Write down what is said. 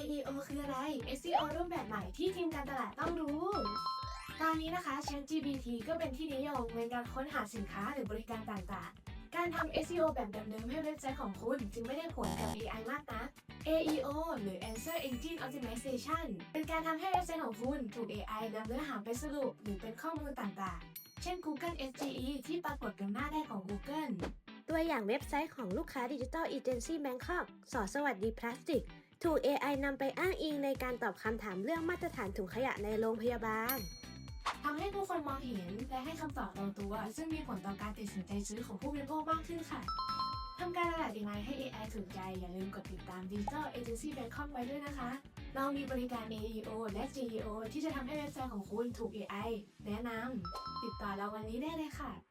AEO คืออะไร SEO รูปแบบใหม่ที่ทีมการตลาดต้องรู้ ตอนนี้นะคะ ChatGPT ก็เป็นที่นิยมในการค้นหาสินค้าหรือบริการต่างๆ การทำ SEO แบบเดิมๆให้เว็บไซต์ของคุณ จึงไม่ได้ผลกับ AI มากนะ AEO หรือ Answer Engine Optimization เป็นการทำให้เว็บไซต์ของคุณถูก AI นำเนื้อหาไปสรุปหรือเป็นข้อมูลต่างๆ เช่น Google SGE ที่ปรากฏตรงหน้าแรกของ Google ตัวอย่างเว็บไซต์ของลูกค้าดิจิทัลเอเจนซี่แบงคอกสอสวัสดีพลาสติก ถูก AI นำไปอ้างอิงในการตอบคำถามเรื่องมาตรฐานถุงขยะในโรงพยาบาลทำให้ผู้คนมองเห็นและให้คำตอบตรงตัว ซึ่งมีผลต่อการตัดสินใจซื้อของผู้บริโภคมากขึ้นค่ะทำการตลาดยังไงให้ AI ถูกใจ อย่าลืมกดติดตาม Digital Agency Bangkok ไว้ด้วยนะคะ เรามีบริการ AEO และ GEO ที่จะทำให้เว็บไซต์ของคุณถูก AI แนะนำติดต่อเราวันนี้ได้เลยค่ะ